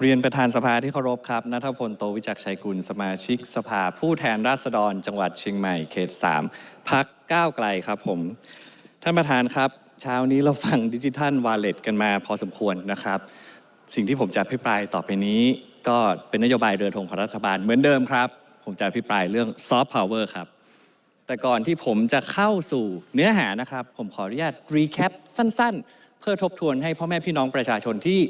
เรียนประธานสภาที่เคารพครับนัทพลโตวิจักชัยกุลสมาชิกสภาผู้แทนราษฎร จังหวัดเชียงใหม่เขต 3พักก้าวไกลครับผม ท่านประธานครับ เช้านี้เราฟังดิจิทัลวาเล็ตกันมาพอสมควรนะครับ สิ่งที่ผมจะอภิปรายต่อไปนี้ ก็เป็นนโยบายเรือธงของรัฐบาลเหมือนเดิมครับ ผมจะอภิปรายเรื่องซอฟต์พาวเวอร์ครับ แต่ก่อนที่ผมจะเข้าสู่เนื้อหานะครับ ผมขออนุญาตรีแคปสั้น ๆ เพื่อทบทวนให้พ่อแม่พี่น้องประชาชนที่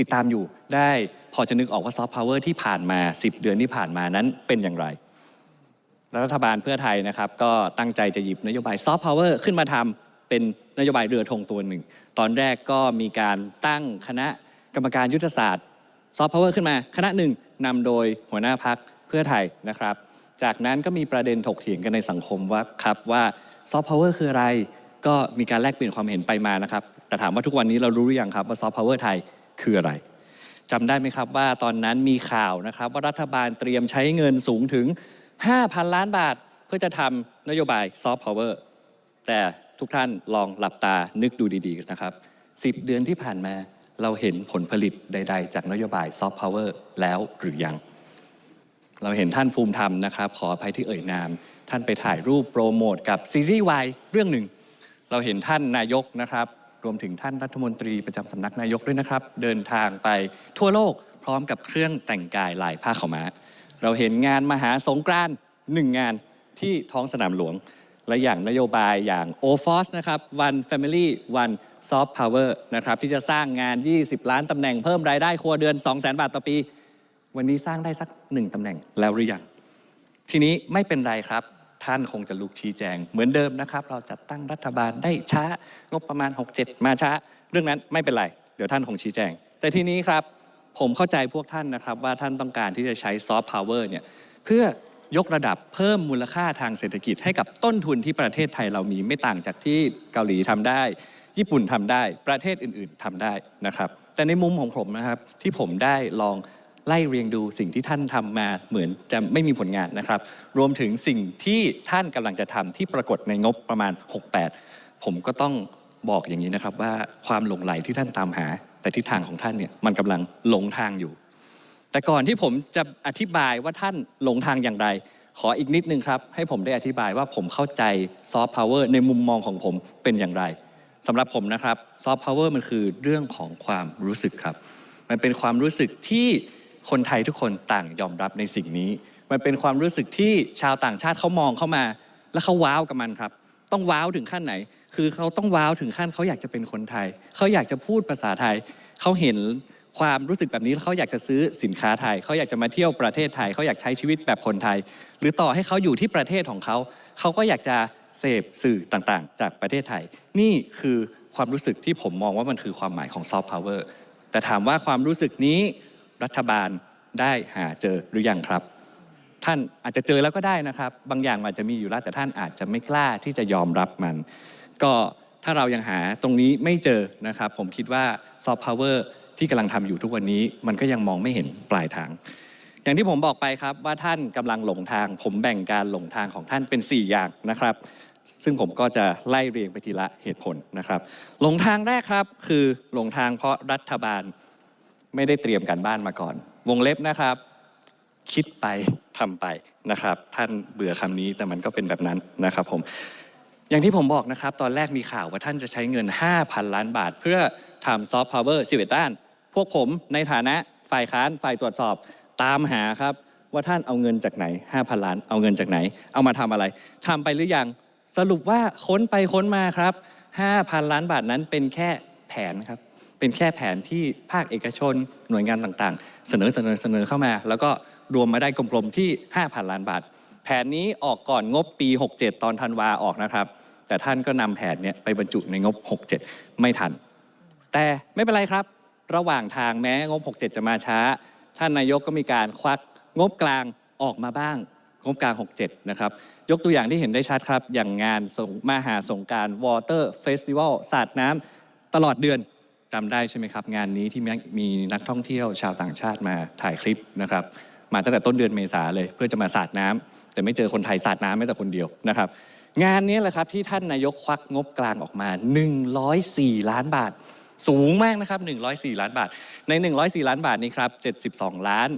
ติดตามอยู่ได้พอจะนึกออกว่าซอฟต์พาวเวอร์ที่ผ่านมา 10 เดือนที่ผ่านมานั้นเป็นอย่างไร รัฐบาลเพื่อไทยนะครับ ก็ตั้งใจจะหยิบนโยบายซอฟต์พาวเวอร์ขึ้นมาทำเป็นนโยบายเรือธงตัวหนึ่ง ตอนแรกก็มีการตั้งคณะกรรมการยุทธศาสตร์ซอฟต์พาวเวอร์ขึ้นมา คณะหนึ่งนำโดยหัวหน้าพักเพื่อไทยนะครับ จากนั้นก็มีประเด็นถกเถียงกันในสังคมว่าครับว่าซอฟต์พาวเวอร์คืออะไร ก็มีการแลกเปลี่ยนความเห็นไปมานะครับ แต่ถามว่าทุกวันนี้เรารู้หรือยังครับว่าซอฟต์พาวเวอร์ไทย คืออะไรจำได้ไหมครับว่าตอนนั้นมีข่าวนะครับ ว่ารัฐบาลเตรียมใช้เงินสูงถึง 5,000 ล้านบาท เพื่อจะทำนโยบายซอฟต์พาวเวอร์แต่ทุกท่านลองหลับตานึกดูดีๆนะครับ 10 เดือนที่ผ่านมาเราเห็นผลผลิตใด ๆ จากนโยบายซอฟต์พาวเวอร์แล้วหรือยัง เราเห็นท่านภูมิธรรมนะครับ ขออภัยที่เอ่ยนาม ท่านไปถ่ายรูปโปรโมทกับซีรีส์วายเรื่องหนึ่ง เราเห็นท่านนายกนะครับ รวมถึงท่านรัฐมนตรีประจำสำนักนายกด้วยนะครับ เดินทางไปทั่วโลกพร้อมกับเครื่องแต่งกายลายผ้าขาวม้า เราเห็นงานมหาสงกรานต์หนึ่งงานที่ท้องสนามหลวง และอย่างนโยบายอย่าง o f o s นะครับ One Family One Soft Power นะครับที่จะสร้างงาน 20 ล้านตำแหน่งเพิ่มรายได้ครัวเดือน 200,000 บาทต่อปี วันนี้สร้างได้สักหนึ่งตำแหน่งแล้วหรือยังทีนี้ไม่เป็นไรครับ ท่านคงจะลุกชี้แจง เหมือนเดิมนะครับ เราจัดตั้งรัฐบาลได้ช้างบประมาณ 67 มาช้า เรื่องนั้นไม่เป็นไร เดี๋ยวท่านคงชี้แจง แต่ทีนี้ครับผมเข้าใจพวกท่านนะครับ ว่าท่านต้องการที่จะใช้ซอฟต์พาวเวอร์เนี่ยเพื่อยกระดับเพิ่มมูลค่าทางเศรษฐกิจให้กับต้นทุนที่ประเทศไทยเรามีไม่ต่างจากที่เกาหลีทำได้ ญี่ปุ่นทำได้ประเทศอื่น ๆทำได้นะครับ แต่ในมุมของผมนะครับที่ผมได้ลอง ไล่เรียงดูสิ่งที่ท่านทำมาเหมือนจะไม่มีผลงานนะครับ รวมถึงสิ่งที่ท่านกำลังจะทำที่ปรากฏในงบประมาณ 68 ผมก็ต้องบอกอย่างนี้นะครับว่าความหลงไหลที่ท่านตามหา แต่ทิศทางของท่านเนี่ยมันกำลังหลงทางอยู่ แต่ก่อนที่ผมจะอธิบายว่าท่านหลงทางอย่างไร ขออีกนิดนึงครับ ให้ผมได้อธิบายว่าผมเข้าใจซอฟต์พาวเวอร์ในมุมมองของผมเป็นอย่างไรสำหรับผมนะครับซอฟต์พาวเวอร์มันคือเรื่องของความรู้สึกครับ มันเป็นความรู้สึกที่ คนไทยทุกคนต่างยอมรับในสิ่งนี้ มันเป็นความรู้สึกที่ชาวต่างชาติเขามองเข้ามา แล้วเขาว้าวกับมันครับ ต้องว้าวถึงขั้นไหน คือเขาต้องว้าวถึงขั้นเขาอยากจะเป็นคนไทย เขาอยากจะพูดภาษาไทย เขาเห็นความรู้สึกแบบนี้แล้วเขาอยากจะซื้อสินค้าไทย เขาอยากจะมาเที่ยวประเทศไทย เขาอยากใช้ชีวิตแบบคนไทย หรือต่อให้เขาอยู่ที่ประเทศของเขา เขาก็อยากจะเสพสื่อต่างๆ จากประเทศไทย นี่คือความรู้สึกที่ผมมองว่ามันคือความหมายของซอฟต์พาวเวอร์แต่ถามว่าความรู้สึกนี้ รัฐบาลได้หาเจอหรือยังครับ ท่านอาจจะเจอแล้วก็ได้นะครับ บางอย่างอาจจะมีอยู่แล้วแต่ท่านอาจจะไม่กล้าที่จะยอมรับมัน ก็ถ้าเรายังหาตรงนี้ไม่เจอนะครับ ผมคิดว่าซอฟต์พาวเวอร์ที่กำลังทำอยู่ทุกวันนี้ มันก็ยังมองไม่เห็นปลายทาง อย่างที่ผมบอกไปครับว่าท่านกำลังหลงทาง ผมแบ่งการหลงทางของท่านเป็น 4 อย่างนะครับ ซึ่งผมก็จะไล่เรียงไปทีละเหตุผลนะครับ หลงทางแรกครับคือหลงทางเพราะรัฐบาล ไม่ได้เตรียมการบ้านมาก่อน วงเล็บนะครับ คิดไปทำไปนะครับ ท่านเบื่อคำนี้แต่มันก็เป็นแบบนั้นนะครับผมอย่างที่ผมบอกนะครับ ตอนแรกมีข่าวว่าท่านจะใช้เงิน 5,000 ล้านบาท เพื่อทำซอฟต์พาวเวอร์11ด้าน พวกผมในฐานะฝ่ายค้านฝ่ายตรวจสอบตามหาครับ ว่าท่านเอาเงินจากไหน 5,000 ล้านเอาเงินจากไหน เอามาทำอะไรทำไปหรือยังสรุปว่าค้นไปค้นมาครับ 5,000 ล้านบาทนั้นเป็นแค่แผนครับ เป็นแค่แผนที่ภาคเอกชน หน่วยงานต่างๆ เสนอเสนอเสนอเข้ามา แล้วก็รวมมาได้กลมๆที่ 5,000 ล้านบาท แผนนี้ออกก่อนงบปี 67 ตอนธันวาออกนะครับ แต่ท่านก็นำแผนเนี้ยไปบรรจุในงบ 67 ไม่ทัน แต่ไม่เป็นไรครับ ระหว่างทางแม้งบ 67 จะมาช้า ท่านนายกก็มีการควักงบกลางออกมาบ้างงบกลาง 67 นะครับ ยกตัวอย่างที่เห็นได้ชัดครับ อย่างงานสงมหาสงกราร Water Festival สาดน้ำตลอดเดือน จำได้ใช่ไหมครับ งานนี้ที่มีนักท่องเที่ยวชาวต่างชาติมาถ่ายคลิปนะครับ มาตั้งแต่ต้นเดือนเมษาเลย เพื่อจะมาสาดน้ำแต่ไม่เจอคนไทยสาดน้ำแม้แต่คนเดียวนะครับ งานนี้แหละครับที่ท่านนายกควักงบกลางออกมา 104 ล้านบาท สูงมากนะครับ 104 ล้านบาท ใน 104 ล้านบาทนี้ครับ72 ล้าน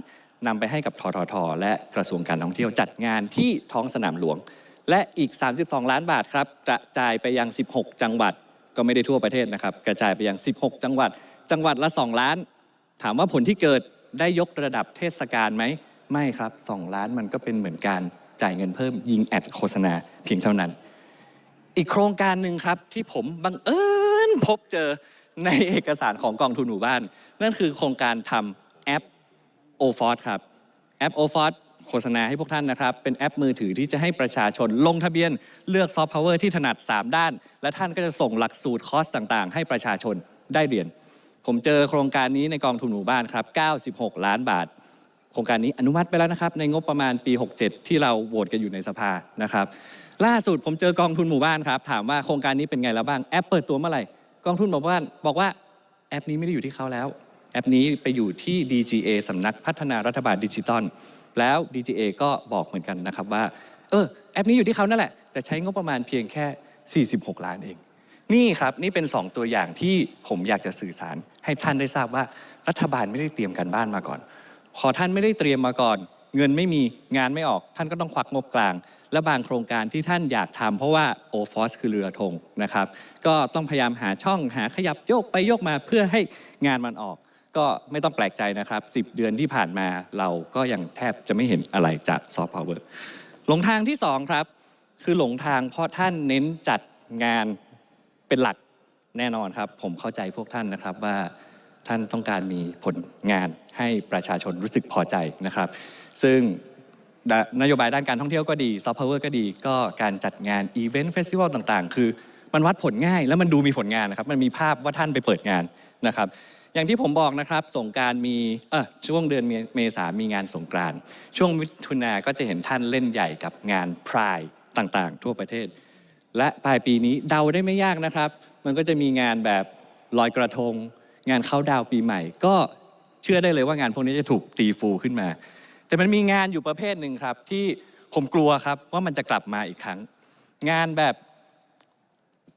นำไปให้กับทททและกระทรวงการท่องเที่ยวจัดงานที่ท้องสนามหลวง และอีก 32 ล้านบาทครับกระจายไปยัง 16 จังหวัด ก็ไม่ได้ทั่วประเทศนะครับ กระจายไปยัง 16 จังหวัด จังหวัดละ 2 ล้าน ถามว่าผลที่เกิดได้ยกระดับเทศกาลไหม ไม่ครับ 2 ล้านมันก็เป็นเหมือนการจ่ายเงินเพิ่มยิงแอดโฆษณาเพียงเท่านั้น อีกโครงการหนึ่งครับที่ผมบังเอิญพบเจอในเอกสารของกองทุนหมู่บ้าน นั่นคือโครงการทำแอป o f o r ครับแอป o f o r โฆษณาให้พวกท่านนะครับ เป็นแอปมือถือที่จะให้ประชาชนลงทะเบียนเลือกซอฟต์พาวเวอร์ที่ถนัด 3 ด้าน และท่านก็จะส่งหลักสูตรคอร์สต่างๆ ให้ประชาชนได้เรียน ผมเจอโครงการนี้ในกองทุนหมู่บ้านครับ 96 ล้านบาท โครงการนี้อนุมัติไปแล้วนะครับ ในงบประมาณปี 67 ที่เราโหวตกันอยู่ในสภานะครับ ล่าสุดผมเจอกองทุนหมู่บ้านครับ ถามว่าโครงการนี้เป็นไงแล้วบ้างแอปเปิดตัวเมื่อไหร่กองทุนหมู่บ้านบอกว่าแอปนี้ไม่ได้อยู่ที่เขาแล้วแอปนี้ไปอยู่ที่ DGA สำนักพัฒนารัฐบาลดิจิตอล แล้ว DGA ก็บอกเหมือนกันนะครับว่า เออแอปนี้อยู่ที่เขานั่นแหละ แต่ใช้งบประมาณเพียงแค่ 46 ล้านเอง นี่ครับนี่เป็น 2 ตัวอย่างที่ผมอยากจะสื่อสารให้ท่านได้ทราบว่ารัฐบาลไม่ได้เตรียมการบ้านมาก่อน พอท่านไม่ได้เตรียมมาก่อน เงินไม่มีงานไม่ออก ท่านก็ต้องควักงบกลาง และบางโครงการที่ท่านอยากทำเพราะว่าโอฟอสคือเรือธงนะครับ ก็ต้องพยายามหาช่องหาขยับโยกไปโยกมาเพื่อให้งานมันออก ก็ไม่ต้องแปลกใจนะครับ 10 เดือนที่ผ่านมาเราก็ยังแทบจะไม่เห็นอะไรจากซอฟต์พาวเวอร์หลงทางที่ 2 ครับ คือหลงทางเพราะท่านเน้นจัดงานเป็นหลักแน่นอนครับ ผมเข้าใจพวกท่านนะครับว่าท่านต้องการมีผลงานให้ประชาชนรู้สึกพอใจนะครับ ซึ่งนโยบายด้านการท่องเที่ยวก็ดีซอฟต์พาวเวอร์ก็ดีก็การจัดงานอีเวนต์เฟสติวัลต่างๆ คือมันวัดผลง่ายแล้วมันดูมีผลงานนะครับ มันมีภาพว่าท่านไปเปิดงานนะครับ อย่างที่ผมบอกนะครับสงการมีเออช่วงเดือนเมษามีงานสงกรานช่วงมิถุนาก็จะเห็นท่านเล่นใหญ่กับงานพรายต่างๆ ทั่วประเทศ และปลายปีนี้เดาได้ไม่ยากนะครับ มันก็จะมีงานแบบลอยกระทง งานเข้าดาวปีใหม่ ก็เชื่อได้เลยว่างานพวกนี้จะถูกตีฟูขึ้นมา แต่มันมีงานอยู่ประเภทหนึ่งครับ ที่ผมกลัวครับว่ามันจะกลับมาอีกครั้ง งานแบบ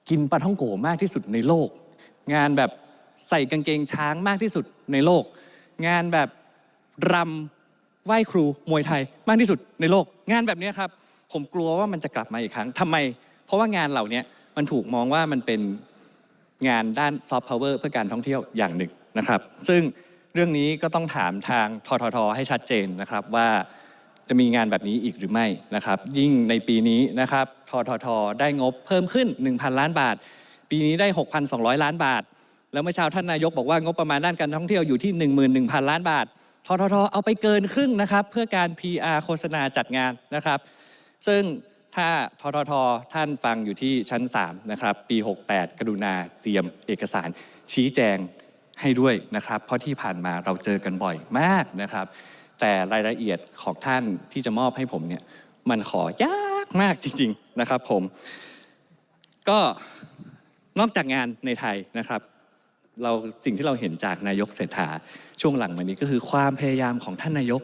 กินปลาท่องโกมากที่สุดในโลก งานแบบ ใส่กางเกงช้างมากที่สุดในโลก งานแบบรำไหว้ครูมวยไทยมากที่สุดในโลก งานแบบนี้ครับ ผมกลัวว่ามันจะกลับมาอีกครั้งทำไม เพราะว่างานเหล่านี้มันถูกมองว่ามันเป็นงานด้านซอฟต์พาวเวอร์เพื่อการท่องเที่ยวอย่างหนึ่งนะครับ ซึ่งเรื่องนี้ก็ต้องถามทางทททให้ชัดเจนนะครับว่าจะมีงานแบบนี้อีกหรือไม่นะครับ ยิ่งในปีนี้นะครับทททได้งบเพิ่มขึ้น 1,000 ล้านบาท ปีนี้ได้ 6,200 ล้านบาท แล้วเมื่อเช้าท่านนายกบอกว่างบประมาณด้านการท่องเที่ยวอยู่ที่ 11,000 ล้านบาททททเอาไปเกินครึ่งนะครับ เพื่อการ PR โฆษณาจัดงานนะครับ ซึ่งถ้าทททท่านฟังอยู่ที่ชั้น 3 นะครับ ปี 68 กรุณาเตรียมเอกสารชี้แจงให้ด้วยนะครับ เพราะที่ผ่านมาเราเจอกันบ่อยมากนะครับ แต่รายละเอียดของท่านที่จะมอบให้ผมเนี่ยมันขอยากมากจริง ๆ นะครับผม ก็นอกจากงานในไทยนะครับ เราสิ่งที่เราเห็นจากนายกเศรษฐาช่วงหลังมานี้ก็คือความพยายามของท่านนายก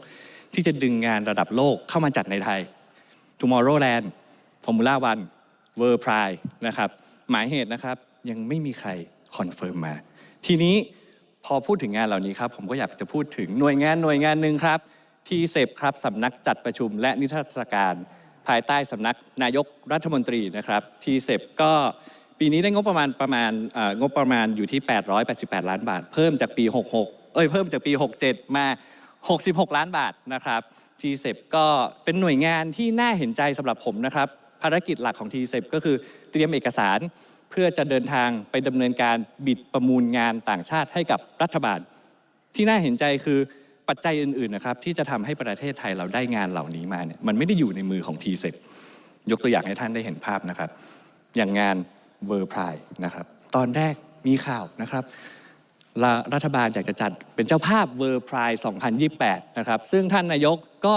ที่จะดึงงานระดับโลกเข้ามาจัดในไทย Tomorrowland Formula One World Pride นะครับหมายเหตุนะครับยังไม่มีใครคอนเฟิร์มมา ทีนี้พอพูดถึงงานเหล่านี้ครับ ผมก็อยากจะพูดถึงหน่วยงานหน่วยงานหนึ่งครับ ที่เซฟครับสำนักจัดประชุมและนิทรรศการ ภายใต้สำนักนายกรัฐมนตรีนะครับ ทีเซฟก็ ปีนี้ได้งบประมาณประมาณงบประมาณอยู่ที่ 888 ล้านบาท เพิ่มจากปี 66 เอ้ยเพิ่มจากปี 67 มา 66 ล้านบาทนะครับทีเซก็เป็นหน่วยงานที่น่าเห็นใจสำหรับผมนะครับ ภารกิจหลักของทีเซก็คือเตรียมเอกสารเพื่อจะเดินทางไปดำเนินการบิดประมูลงานต่างชาติให้กับรัฐบาล ที่น่าเห็นใจคือปัจจัยอื่นๆนะครับที่จะทำให้ประเทศไทยเราได้งานเหล่านี้มาเนี่ยมันไม่ได้อยู่ในมือของทีเซยกตัวอย่างให้ท่านได้เห็นภาพนะครับ อย่างงาน เวอร์พรายนะครับตอนแรกมีข่าวนะครับรัรัฐบาลอยากจะจัดเป็นเจ้าภาพเวอร์พราย2028 นะครับ ซึ่งท่านนายกก็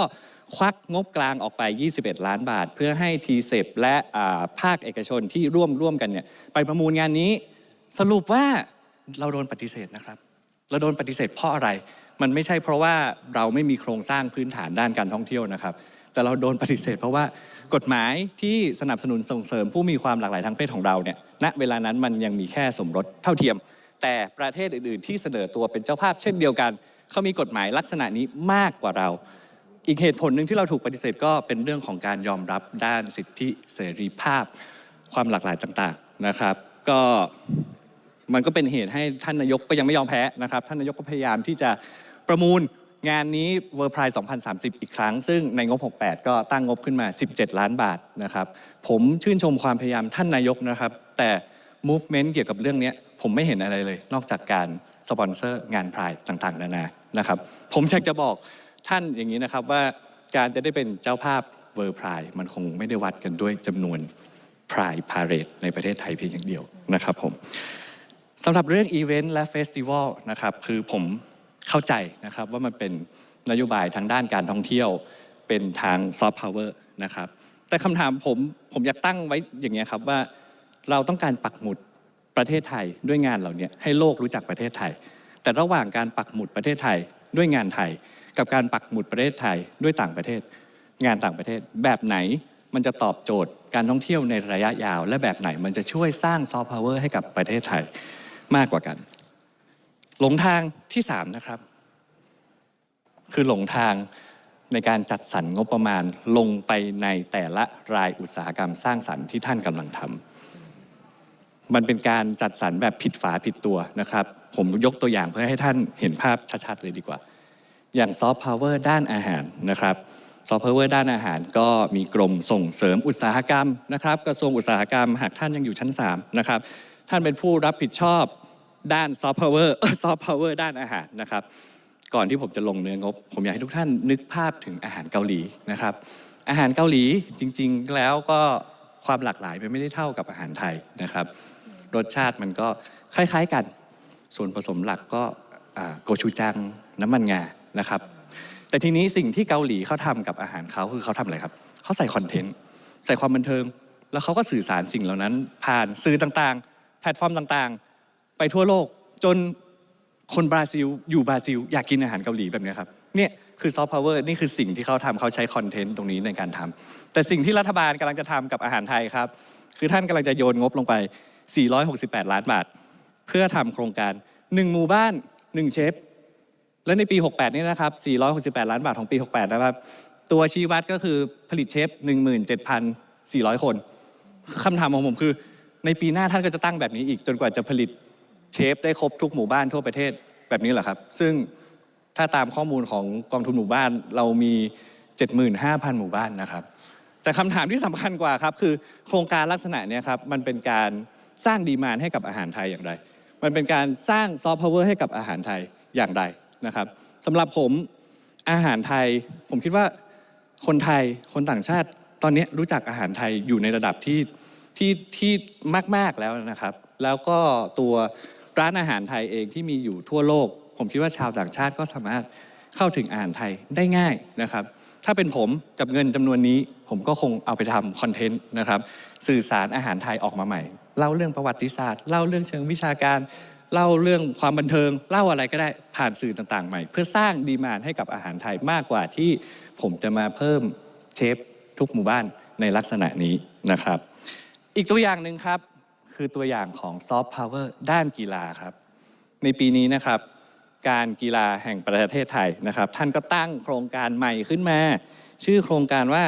ควักงบกลางออกไป 21 ล้านบาท เพื่อให้ทีเซฟและาภาคเอกชนที่ร่วมร่วมกันเนี่ยไปประมูลงานนี้ สรุปว่าเราโดนปฏิเสธนะครับ เราโดนปฏิเสธเพราะอะไร มันไม่ใช่เพราะว่าเราไม่มีโครงสร้างพื้นฐานด้านการท่องเที่ยวนะครับ แต่เราโดนปฏิเสธเพราะว่า กฎหมายที่สนับสนุนส่งเสริมผู้มีความหลากหลายทางเพศของเราเนี่ยณเวลานั้นมันยังมีแค่สมรสเท่าเทียม แต่ประเทศอื่นๆ ที่เสนอตัวเป็นเจ้าภาพเช่นเดียวกัน เขามีกฎหมายลักษณะนี้มากกว่าเรา อีกเหตุผลหนึ่งที่เราถูกปฏิเสธก็เป็นเรื่องของการยอมรับด้านสิทธิเสรีภาพ ความหลากหลายต่างๆนะครับ ก็มันก็เป็นเหตุให้ท่านนายกก็ยังไม่ยอมแพ้นะครับ ท่านนายกก็พยายามที่จะประมูล งานนี้ World Prize 2030 อีกครั้ง ซึ่งในงบ 68 ก็ตั้งงบขึ้นมา 17 ล้านบาทนะครับ ผมชื่นชมความพยายามท่านนายกนะครับ แต่ movement เกี่ยวกับเรื่องนี้ผมไม่เห็นอะไรเลย นอกจากการสปอนเซอร์งานพรายต่างๆ นานานะครับ ผมอยากจะบอกท่านอย่างนี้นะครับว่าการจะได้เป็นเจ้าภาพ World Pride มันคงไม่ได้วัดกันด้วยจำนวน Pride Parade ในประเทศไทยเพียงอย่างเดียวนะครับผมสำหรับเรื่องอีเวนต์และเฟสติวัลนะครับคือผม เข้าใจนะครับว่ามันเป็นนโยบายทางด้านการท่องเที่ยวเป็นทางซอฟต์พาวเวอร์นะครับแต่คำถามผมผมอยากตั้งไว้อย่างเงี้ยครับว่าเราต้องการปักหมุดประเทศไทยด้วยงานเหล่านี้ให้โลกรู้จักประเทศไทย แต่ระหว่างการปักหมุดประเทศไทยด้วยงานไทย กับการปักหมุดประเทศไทยด้วยต่างประเทศ งานต่างประเทศ แบบไหนมันจะตอบโจทย์การท่องเที่ยวในระยะยาว และแบบไหนมันจะช่วยสร้างซอฟต์พาวเวอร์ให้กับประเทศไทยมากกว่ากัน หลงทางที่3นะครับ คือหลงทางในการจัดสรรงบประมาณลงไปในแต่ละรายอุตสาหกรรมสร้างสรรค์ที่ท่านกำลังทำมันเป็นการจัดสรรแบบผิดฝาผิดตัวนะครับ ผมยกตัวอย่างเพื่อให้ท่านเห็นภาพชัดๆเลยดีกว่า อย่างซอฟต์พาวเวอร์ด้านอาหารนะครับซอฟต์พาวเวอร์ด้านอาหารก็มีกรมส่งเสริมอุตสาหกรรมนะครับ กระทรวงอุตสาหกรรมหากท่านยังอยู่ชั้น3นะครับท่านเป็นผู้รับผิดชอบ ด้านซอฟต์พาวเวอร์ซอฟต์พาวเวอร์ด้านอาหารนะครับ ก่อนที่ผมจะลงเนื้องบ ผมอยากให้ทุกท่านนึกภาพถึงอาหารเกาหลีนะครับ อาหารเกาหลีจริง ๆ แล้วก็ความหลากหลายมันไม่ได้เท่ากับอาหารไทยนะครับ รสชาติมันก็คล้าย ๆกัน ส่วนผสมหลักก็โกชูจังน้ำมันงานะครับ แต่ทีนี้สิ่งที่เกาหลีเขาทำกับอาหารเขาคือเขาทำอะไรครับเขาใส่คอนเทนต์ใส่ความบันเทิง แล้วเขาก็สื่อสารสิ่งเหล่านั้น ผ่านสื่อต่างๆ แพลตฟอร์มต่างๆ ไปทั่วโลกจนคนบราซิล อยู่บราซิล อยากกินอาหารเกาหลีแบบนี้ครับเนี่ยคือซอฟต์พาวเวอร์นี่คือสิ่งที่เขาทำเขาใช้คอนเทนต์ตรงนี้ในการทำแต่สิ่งที่รัฐบาลกำลังจะทำกับอาหารไทยครับ คือท่านกำลังจะโยนงบลงไป 468 ล้านบาท เพื่อทำโครงการ 1 หมู่บ้าน 1 เชฟและในปี 68 นี่นะครับ 468 ล้านบาทของปี 68 นะครับ ตัวชี้วัดก็คือผลิตเชฟ 17,400 คนคำถามของผมคือ ในปีหน้าท่านก็จะตั้งแบบนี้อีกจนกว่าจะผลิต เชฟได้ครบทุกหมู่บ้านทั่วประเทศแบบนี้เหรอครับ ซึ่งถ้าตามข้อมูลของกองทุนหมู่บ้านเรามี 75,000 หมู่บ้านนะครับ แต่คำถามที่สำคัญกว่าครับคือโครงการลักษณะนี้ครับมันเป็นการสร้างดีมานให้กับอาหารไทยอย่างไร มันเป็นการสร้างซอฟต์พาวเวอร์ให้กับอาหารไทยอย่างไรนะครับสำหรับผมอาหารไทย ผมคิดว่าคนไทยคนต่างชาติตอนนี้รู้จักอาหารไทยอยู่ในระดับที่ที่ที่มาก ๆแล้วนะครับ แล้วก็ตัว ร้านอาหารไทยเองที่มีอยู่ทั่วโลก ผมคิดว่าชาวต่างชาติก็สามารถเข้าถึงอาหารไทยได้ง่ายนะครับ ถ้าเป็นผมกับเงินจำนวนนี้ ผมก็คงเอาไปทำคอนเทนต์นะครับ สื่อสารอาหารไทยออกมาใหม่ เล่าเรื่องประวัติศาสตร์ เล่าเรื่องเชิงวิชาการ เล่าเรื่องความบันเทิง เล่าอะไรก็ได้ผ่านสื่อต่างๆใหม่ เพื่อสร้างดีมานให้กับอาหารไทยมากกว่าที่ผมจะมาเพิ่มเชฟทุกหมู่บ้านในลักษณะนี้นะครับ อีกตัวอย่างหนึ่งครับ คือตัวอย่างของซอฟต์พาวเวอร์ด้านกีฬาครับ ในปีนี้นะครับ การกีฬาแห่งประเทศไทยนะครับ ท่านก็ตั้งโครงการใหม่ขึ้นมา ชื่อโครงการว่า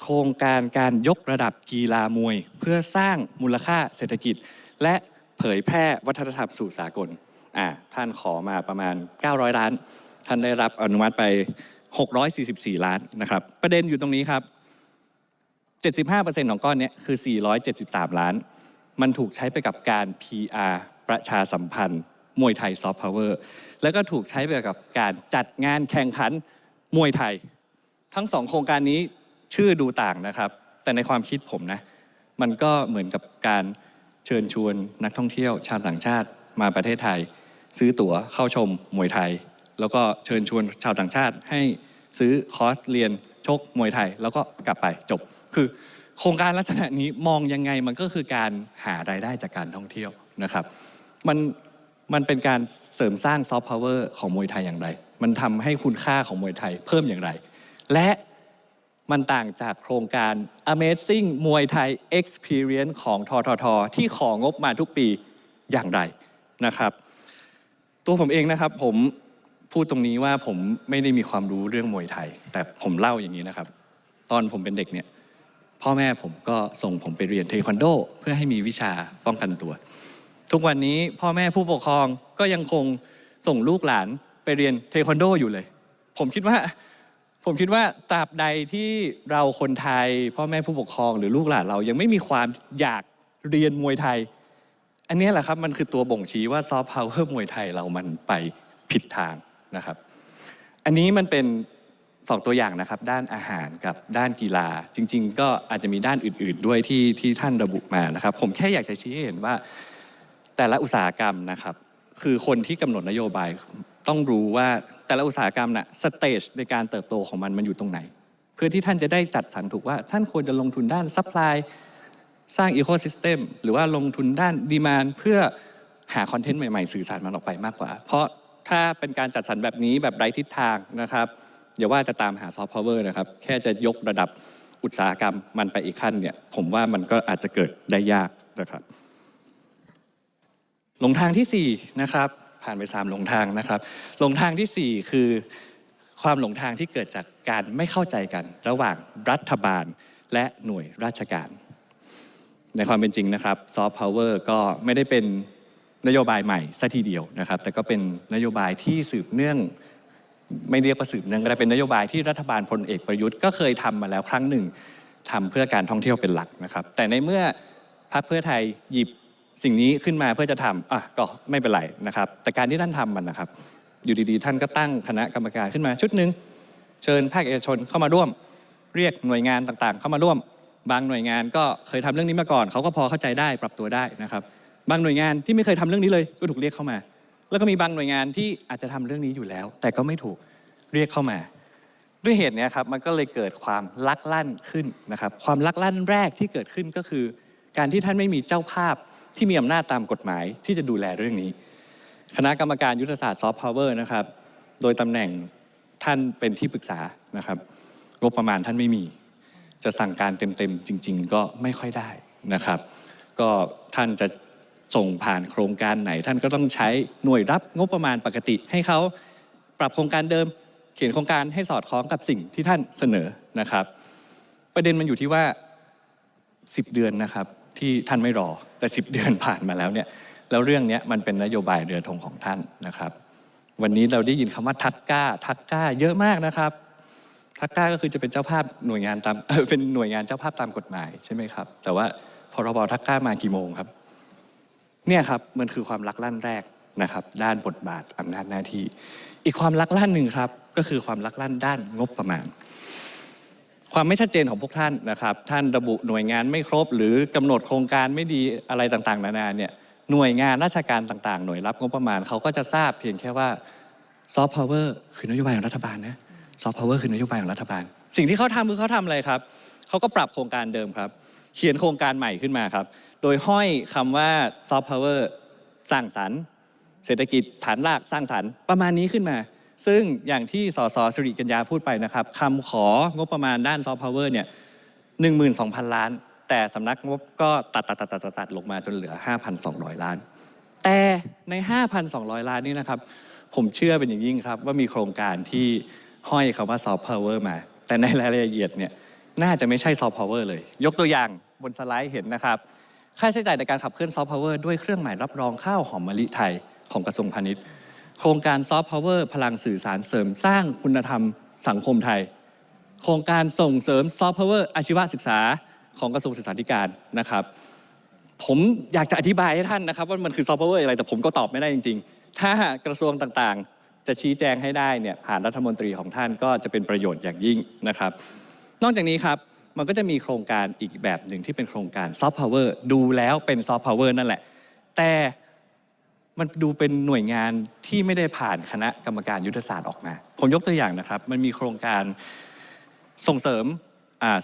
โครงการการยกระดับกีฬามวย เพื่อสร้างมูลค่าเศรษฐกิจ และเผยแพร่วัฒนธรรมสู่สากลอ่าท่านขอมาประมาณ 900 ล้าน ท่านได้รับอนุมัติไป 644 ล้านนะครับ ประเด็นอยู่ตรงนี้ครับ 75%ของก้อนนี้คือ 473 ล้าน มันถูกใช้ไปกับการ PR ประชาสัมพันธ์ มวยไทยซอฟต์พาวเวอร์แล้วก็ถูกใช้ไปกับการจัดงานแข่งขันมวยไทย ทั้งสองโครงการนี้ชื่อดูต่างนะครับ แต่ในความคิดผมนะ มันก็เหมือนกับการเชิญชวนนักท่องเที่ยวชาวต่างชาติมาประเทศไทย ซื้อตั๋วเข้าชมมวยไทย แล้วก็เชิญชวนชาวต่างชาติให้ซื้อคอร์สเรียนชกมวยไทย แล้วก็กลับไปจบ คือ โครงการลักษณะนี้มองยังไงมันก็คือการหารายได้จากการท่องเที่ยวนะครับ มันมันเป็นการเสริมสร้างซอฟต์พาวเวอร์ของมวยไทยอย่างไร มันทำให้คุณค่าของมวยไทยเพิ่มอย่างไร และมันต่างจากโครงการ Amazing มวยไทย Experience ของททท ที่ของบมาทุกปีอย่างไรนะครับ ตัวผมเองนะครับผมพูดตรงนี้ว่าผมไม่ได้มีความรู้เรื่องมวยไทย แต่ผมเล่าอย่างนี้นะครับ ตอนผมเป็นเด็กเนี่ย พ่อแม่ผมก็ส่งผมไปเรียนเทควันโด เพื่อให้มีวิชาป้องกันตัว ทุกวันนี้พ่อแม่ผู้ปกครองก็ยังคงส่งลูกหลานไปเรียนเทควันโดอยู่เลย ผมคิดว่าผมคิดว่าตราบใดที่เราคนไทย พ่อแม่ผู้ปกครองหรือลูกหลานเรายังไม่มีความอยากเรียนมวยไทย อันนี้แหละครับมันคือตัวบ่งชี้ว่าซอฟต์พาวเวอร์มวยไทยเรามันไปผิดทางนะครับ อันนี้มันเป็น สองตัวอย่างนะครับด้านอาหารกับด้านกีฬา จริง ๆ ก็อาจจะมีด้านอื่น ๆ ด้วยที่ที่ท่านระบุมานะครับ ผมแค่อยากจะชี้ให้เห็นว่าแต่ละอุตสาหกรรมนะครับ คือคนที่กำหนดนโยบายต้องรู้ว่าแต่ละอุตสาหกรรมน่ะสเตจในการเติบโตของมันมันอยู่ตรงไหน เพื่อที่ท่านจะได้จัดสรรถูกว่าท่านควรจะลงทุนด้านซัพพลายสร้างอีโค y ิสเต็มหรือว่าลงทุนด้านดีมานเพื่อหาคอนเทนต์ใหม่ ๆ สื่อสารมันออกไปมากกว่า เพราะถ้าเป็นการจัดสรรแบบนี้แบบไร้ทิศทางนะครับ อย่าว่าจะตามหาซอฟต์พาวเวอร์นะครับ แค่จะยกระดับอุตสาหกรรมมันไปอีกขั้นเนี่ยผมว่ามันก็อาจจะเกิดได้ยากนะครับหลงทางที่4นะครับผ่านไป 3 หลงทางนะครับ หลงทางทีสี่ 4 คือความหลงทางที่เกิดจากการไม่เข้าใจกัน ระหว่างรัฐบาลและหน่วยราชการ ในความเป็นจริงนะครับซอฟต์พาวเวอร์ก็ไม่ได้เป็นนโยบายใหม่ซะทีเดียวนะครับ แต่ก็เป็นนโยบายที่สืบเนื่อง ไม่เรียกว่าสืบเนื่องก็ได้เป็นนโยบายที่รัฐบาลพลเอกประยุทธ์ก็เคยทำมาแล้วครั้งหนึ่งทำเพื่อการท่องเที่ยวเป็นหลักนะครับ แต่ในเมื่อพรรคเพื่อไทยหยิบสิ่งนี้ขึ้นมาเพื่อจะทำอะก็ไม่เป็นไรนะครับ แต่การที่ท่านทำมันนะครับ อยู่ดีๆ ท่านก็ตั้งคณะกรรมการขึ้นมาชุดหนึ่งเชิญภาคเอกชนเข้ามาร่วม เรียกหน่วยงานต่างๆ เข้ามาร่วม บางหน่วยงานก็เคยทำเรื่องนี้มาก่อน เขาก็พอเข้าใจได้ปรับตัวได้นะครับ บางหน่วยงานที่ไม่เคยทำเรื่องนี้เลยก็ถูกเรียกเข้ามา แล้วก็มีบางหน่วยงานที่อาจจะทำเรื่องนี้อยู่แล้ว แต่ก็ไม่ถูกเรียกเข้ามา ด้วยเหตุเนี้ยครับมันก็เลยเกิดความลักลั่นขึ้นนะครับ ความลักลั่นแรกที่เกิดขึ้นก็คือ การที่ท่านไม่มีเจ้าภาพที่มีอำนาจตามกฎหมายที่จะดูแลเรื่องนี้ คณะกรรมการยุทธศาสตร์ซอฟต์พาวเวอร์นะครับโดยตำแหน่งท่านเป็นที่ปรึกษานะครับงบประมาณท่านไม่มี จะสั่งการเต็มๆจริง ๆ ก็ไม่ค่อยได้นะครับ ก็ท่านจะ ส่งผ่านโครงการไหน ท่านก็ต้องใช้หน่วยรับงบประมาณปกติ ให้เขาปรับโครงการเดิม เขียนโครงการให้สอดคล้องกับสิ่งที่ท่านเสนอนะครับ ประเด็นมันอยู่ที่ว่า 10 เดือนนะครับที่ท่านไม่รอแต่ 10 เดือนผ่านมาแล้วเนี่ยแล้วเรื่องเนี้ยมันเป็นนโยบายเรือธงของท่านนะครับ วันนี้เราได้ยินคำว่าทักก้าทักก้าเยอะมากนะครับทักก้าก็คือจะเป็นเจ้าภาพหน่วยงานตามเป็นหน่วยงานเจ้าภาพตามกฎหมายใช่ไหมครับ แต่ว่าพรบทักก้ามากี่โมงครับ เนี่ยครับมันคือความลักลั่นแรกนะครับ ด้านบทบาทอำนาจหน้าที่ อีกความลักลั่นหนึ่งครับ ก็คือความลักลั่นด้านงบประมาณ ความไม่ชัดเจนของพวกท่านนะครับ ท่านระบุหน่วยงานไม่ครบ หรือกำหนดโครงการไม่ดีอะไรต่างๆ นานาเนี่ยหน่วยงานราชการต่างๆ หน่วยรับงบประมาณเขาก็จะทราบเพียงแค่ว่าซอฟต์พาวเวอร์คือนโยบายของรัฐบาลนะซอฟต์พาวเวอร์คือนโยบายของรัฐบาล สิ่งที่เขาทำคือเขาทำอะไรครับเขาก็ปรับโครงการเดิมครับ เขียนโครงการใหม่ขึ้นมาครับ โดยห้อยคำว่าซอฟต์พาวเวอร์สร้างสรรค์ เศรษฐกิจฐานรากสร้างสรรค์ประมาณนี้ขึ้นมา ซึ่งอย่างที่สสสิริกัญญาพูดไปนะครับคำของบประมาณด้านซอฟต์พาวเวอร์เนี่ย12,000ล้าน แต่สำนักงบก็ตัดตัดตัดตัดตัดลงมาจนเหลือ 5,200 ล้าน แต่ใน 5,200 ล้านนี้นะครับ ผมเชื่อเป็นอย่างยิ่งครับว่ามีโครงการที่ห้อยคำว่าซอฟต์พาวเวอร์มา แต่ในรายละเอียดเนี่ย น่าจะไม่ใช่ซอฟต์พาวเวอร์เลย ยกตัวอย่างบนสไลด์เห็นนะครับ ค่าใช้จ่ายในการขับเคลื่อนซอฟต์พาวเวอร์ด้วยเครื่องหมายรับรองข้าวหอมมะลิไทยของกระทรวงพาณิชย์ โครงการซอฟต์พาวเวอร์พลังสื่อสารเสริมสร้างคุณธรรมสังคมไทย โครงการส่งเสริมซอฟต์พาวเวอร์อาชีวศึกษาของกระทรวงศึกษาธิการนะครับผมอยากจะอธิบายให้ท่านนะครับว่ามันคือซอฟต์พาวเวอร์อะไรแต่ผมก็ตอบไม่ได้จริง ๆ ถ้ากระทรวงต่างๆ จะชี้แจงให้ได้เนี่ยผ่านรัฐมนตรีของท่านก็จะเป็นประโยชน์อย่างยิ่งนะครับ นอกจากนี้ครับมันก็จะมีโครงการอีกแบบหนึ่งที่เป็นโครงการซอฟต์พาวเวอร์ดูแล้วเป็นซอฟต์พาวเวอร์นั่นแหละ แต่มันดูเป็นหน่วยงานที่ไม่ได้ผ่านคณะกรรมการยุทธศาสตร์ออกมา ผมยกตัวอย่างนะครับ มันมีโครงการส่งเสริม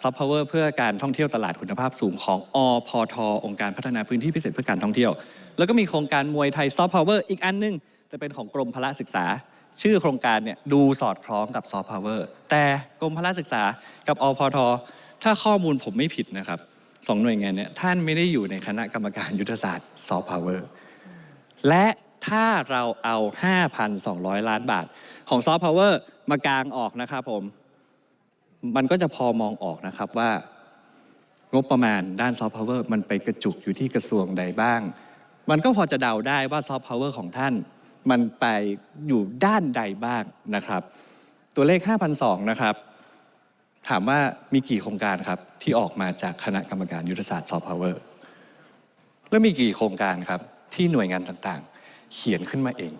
ซอฟต์พาวเวอร์เพื่อการท่องเที่ยวตลาดคุณภาพสูงของอพทองค์การพัฒนาพื้นที่พิเศษเพื่อการท่องเที่ยว แล้วก็มีโครงการมวยไทยซอฟต์พาวเวอร์อีกอันหนึง จะเป็นของกรมพละศึกษา ชื่อโครงการเนี่ยดูสอดคล้องกับซอฟต์พาวเวอร์แต่กรมพละศึกษากับอพทถ้าข้อมูลผมไม่ผิดนะครับสองหน่วยงานเนี่ยท่านไม่ได้อยู่ในคณะกรรมการยุทธศาสตร์ซอฟต์พาวเวอร์และถ้าเราเอา 5,200 ล้านบาท ของซอฟต์พาวเวอร์มากางออกนะครับผม มันก็จะพอมองออกนะครับว่างบประมาณด้านซอฟต์พาวเวอร์มันไปกระจุกอยู่ที่กระทรวงใดบ้าง มันก็พอจะเดาได้ว่าซอฟต์พาวเวอร์ของท่าน มันไปอยู่ด้านใดบ้างนะครับ ตัวเลข5,200นะครับ ถามว่ามีกี่โครงการครับ ที่ออกมาจากคณะกรรมการยุทธศาสตร์ซอฟต์พาวเวอร์แล้วมีกี่โครงการครับ ที่หน่วยงานต่างๆ เขียนขึ้นมาเอง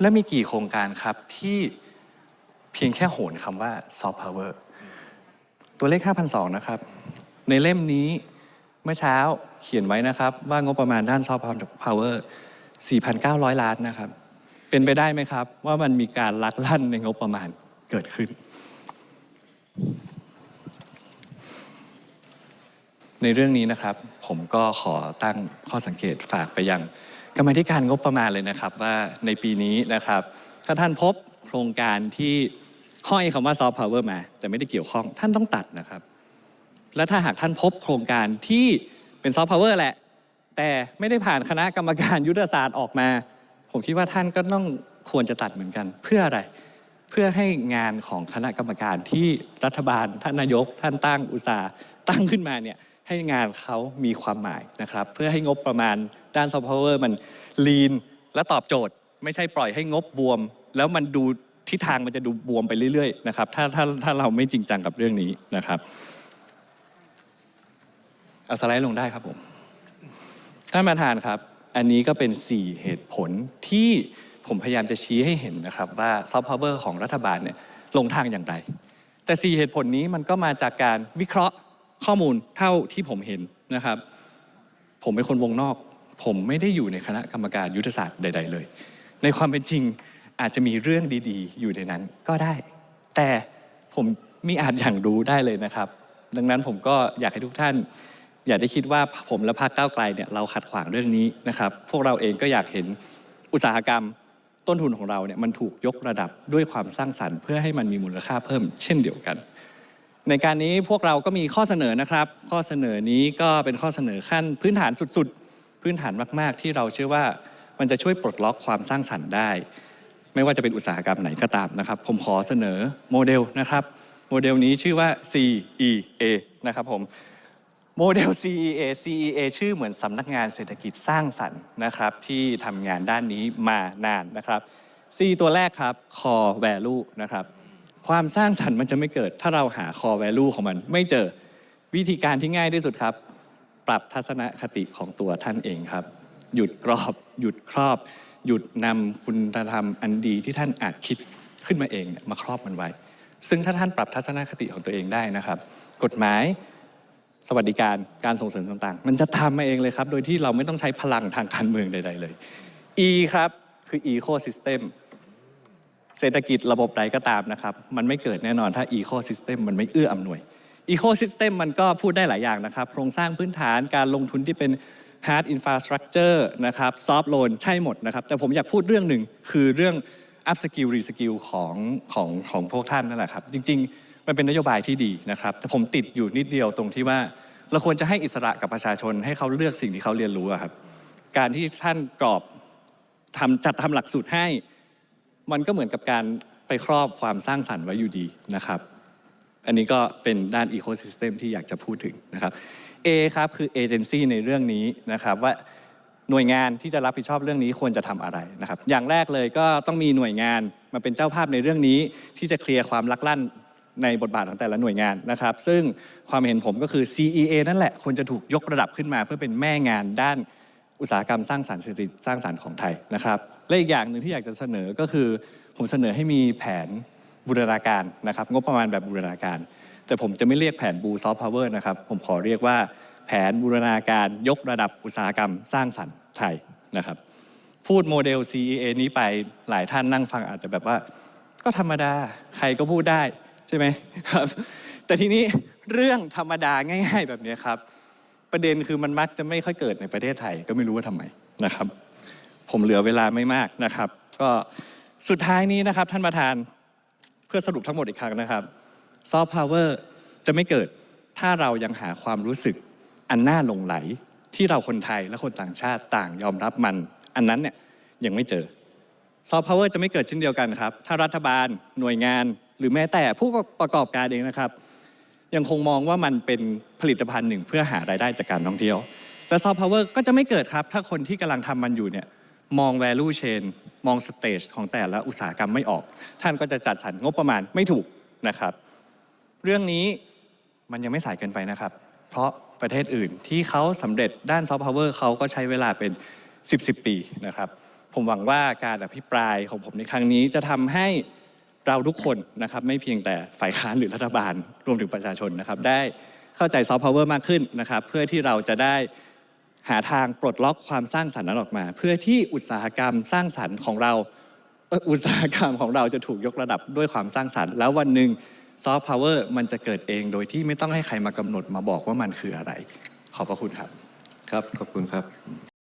และมีกี่โครงการครับที่เพียงแค่โหนคำว่าซอฟต์พาวเวอร์ตัวเลข5,200นะครับ ในเล่มนี้เมื่อเช้าเขียนไว้นะครับ ว่างบประมาณด้านซอฟต์พาวเวอร์ 4,900 ล้านนะครับ เป็นไปได้ไหมครับ ว่ามันมีการลักลั่นในงบประมาณเกิดขึ้น ในเรื่องนี้นะครับ ผมก็ขอตั้งข้อสังเกตฝากไปยังกรรมธิการงบประมาณเลยนะครับ ว่าในปีนี้นะครับ ถ้าท่านพบโครงการที่ห้อยคำว่าซอฟต์พาวเวอร์มา แต่ไม่ได้เกี่ยวข้องท่านต้องตัดนะครับ และถ้าหากท่านพบโครงการที่เป็นซอฟต์พาวเวอร์แหละ แต่ไม่ได้ผ่านคณะกรรมการยุทธศาสตร์ออกมา ผมคิดว่าท่านก็ต้องควรจะตัดเหมือนกัน เพื่ออะไรเพื่อให้งานของคณะกรรมการที่รัฐบาลท่านนายก ท่านตั้งอุตสาห์ตั้งขึ้นมาเนี่ยให้งานเขามีความหมายนะครับ เพื่อให้งบประมาณด้านซอฟต์พาวเวอร์มันลีนและตอบโจทย์ ไม่ใช่ปล่อยให้งบบวม แล้วมันดูทิศทางมันจะดูบวมไปเรื่อยๆนะครับถ้าถ้าถ้าเราไม่จริงจังกับเรื่องนี้นะครับเอาสไลด์ลงได้ครับผม ท่านประธานครับ อันนี้ก็เป็น 4 เหตุผลที่ผมพยายามจะชี้ให้เห็นนะครับ ว่าซอฟต์พาวเวอร์ของรัฐบาลเนี่ยลงทางอย่างไร แต่ 4 เหตุผลนี้มันก็มาจากการวิเคราะห์ข้อมูลเท่าที่ผมเห็นนะครับ ผมเป็นคนวงนอก ผมไม่ได้อยู่ในคณะกรรมการยุทธศาสตร์ใด ๆ เลย ในความเป็นจริงอาจจะมีเรื่องดีๆ อยู่ในนั้นก็ได้ แต่ผมมีอาจอย่างรู้ได้เลยนะครับ ดังนั้นผมก็อยากให้ทุกท่าน อย่าได้คิดว่าผมและพรรคก้าวไกลเนี่ยเราขัดขวางเรื่องนี้นะครับ พวกเราเองก็อยากเห็นอุตสาหกรรมต้นทุนของเราเนี่ยมันถูกยกระดับด้วยความสร้างสรรค์ เพื่อให้มันมีมูลค่าเพิ่มเช่นเดียวกัน ในการนี้พวกเราก็มีข้อเสนอนะครับ ข้อเสนอนี้ก็เป็นข้อเสนอขั้นพื้นฐานสุดๆ พื้นฐานมาก ๆ ที่เราเชื่อว่ามันจะช่วยปลดล็อกความสร้างสรรค์ได้ ไม่ว่าจะเป็นอุตสาหกรรมไหนก็ตามนะครับ ผมขอเสนอโมเดลนะครับ โมเดลนี้ชื่อว่า CEA นะครับผม โมเดล CEA CEA ชื่อเหมือนสำนักงานเศรษฐกิจสร้างสรรค์นะครับ ที่ทำงานด้านนี้มานานนะครับ C ตัวแรกครับ core value นะครับ ความสร้างสรรค์มันจะไม่เกิด ถ้าเราหา core value ของมัน ไม่เจอวิธีการที่ง่ายที่สุดครับ ปรับทัศนคติของตัวท่านเองครับ หยุดกรอบ หยุดครอบ หยุดนำคุณธรรมอันดีที่ท่านอาจคิดขึ้นมาเองมาครอบมันไว้ ซึ่งถ้าท่านปรับทัศนคติของตัวเองได้นะครับ กฎหมาย สวัสดิการการส่งเสริมต่างๆ มันจะทำมาเองเลยครับ โดยที่เราไม่ต้องใช้พลังทางการเมืองใด ๆ เลย E ครับ คือ Ecosystem เศรษฐกิจระบบใดก็ตามนะครับ มันไม่เกิดแน่นอนถ้า Ecosystem มันไม่เอื้ออำนวย Ecosystem มันก็พูดได้หลายอย่างนะครับ โครงสร้างพื้นฐานการลงทุนที่เป็น Hard Infrastructure นะครับ Soft Loan ใช่หมดนะครับ แต่ผมอยากพูดเรื่องหนึ่งคือเรื่อง Up Skill Re Skill ของของของพวกท่านนั่นแหละครับ จริง ๆ มันเป็นนโยบายที่ดีนะครับ แต่ผมติดอยู่นิดเดียวตรงที่ว่า เราควรจะให้อิสระกับประชาชนให้เขาเลือกสิ่งที่เขาเรียนรู้ครับ การที่ท่านกรอบทำจัดทำหลักสูตรให้ มันก็เหมือนกับการไปครอบความสร้างสรรค์ไว้อยู่ดีนะครับ อันนี้ก็เป็นด้าน Ecosystem ที่อยากจะพูดถึงนะครับ A ครับคือเอเจนซี่ในเรื่องนี้นะครับว่าหน่วยงานที่จะรับผิดชอบเรื่องนี้ควรจะทำอะไรนะครับ อย่างแรกเลยก็ต้องมีหน่วยงานมาเป็นเจ้าภาพในเรื่องนี้ ที่จะเคลียร์ความลักลั่น ในบทบาทของแต่ละหน่วยงานนะครับ ซึ่งความเห็นผมก็คือ CEA นั่นแหละควรจะถูกยกระดับขึ้นมา เพื่อเป็นแม่งานด้านอุตสาหกรรมสร้างสรรค์เศรษฐกิจสร้างสรรค์ของไทยนะครับ และอีกอย่างหนึ่งที่อยากจะเสนอก็คือผมเสนอให้มีแผนบูรณาการนะครับงบประมาณแบบบูรณาการ แต่ผมจะไม่เรียกแผนบูซอฟต์พาวเวอร์นะครับผมขอเรียกว่าแผนบูรณาการยกระดับอุตสาหกรรมสร้างสรรค์ไทยนะครับพูดโมเดล CEA นี้ไปหลายท่านนั่งฟังอาจจะแบบว่า ก็ธรรมดาใครก็พูดได้ ใช่ไหมครับ แต่ทีนี้เรื่องธรรมดาง่าย ๆ แบบนี้ครับ ประเด็นคือมันมักจะไม่ค่อยเกิดในประเทศไทยก็ไม่รู้ว่าทำไมนะครับ ผมเหลือเวลาไม่มากนะครับ ก็สุดท้ายนี้นะครับ ท่านประธานเพื่อสรุปทั้งหมดอีกครั้งนะครับซอฟต์พาวเวอร์จะไม่เกิดถ้าเรายังหาความรู้สึกอันน่าหลงไหลที่เราคนไทยและคนต่างชาติต่างยอมรับมัน อันนั้นเนี่ยยังไม่เจอซอฟต์พาวเวอร์จะไม่เกิดเช่นเดียวกันครับ ถ้ารัฐบาล หน่วยงาน หรือแม้แต่ผู้ประกอบการเองนะครับ ยังคงมองว่ามันเป็นผลิตภัณฑ์หนึ่งเพื่อหารายได้จากการท่องเที่ยว และซอฟต์พาวเวอร์ก็จะไม่เกิดครับ ถ้าคนที่กำลังทำมันอยู่เนี่ยมอง value chain มองสเตจของแต่ละอุตสาหกรรมไม่ออก ท่านก็จะจัดสรรงบประมาณไม่ถูกนะครับ เรื่องนี้มันยังไม่สายเกินไปนะครับ เพราะประเทศอื่นที่เขาสำเร็จด้านซอฟต์พาวเวอร์เขาก็ใช้เวลาเป็น 10 10 ปีนะครับ ผมหวังว่าการอภิปรายของผมในครั้งนี้จะทำให้ เราทุกคนนะครับไม่เพียงแต่ฝ่ายค้านหรือรัฐบาลรวมถึงประชาชนนะครับ ได้เข้าใจซอฟต์พาวเวอร์มากขึ้นนะครับ เพื่อที่เราจะได้หาทางปลดล็อกความสร้างสรรค์นั้นออกมา เพื่อที่อุตสาหกรรมสร้างสรรค์ของเราอุตสาหกรรมของเราจะถูกยกระดับด้วยความสร้างสรรค์ แล้ววันหนึ่งซอฟต์พาวเวอร์มันจะเกิดเองโดยที่ไม่ต้องให้ใครมากำหนดมาบอกว่ามันคืออะไร ขอบพระคุณครับ ครับขอบคุณครับ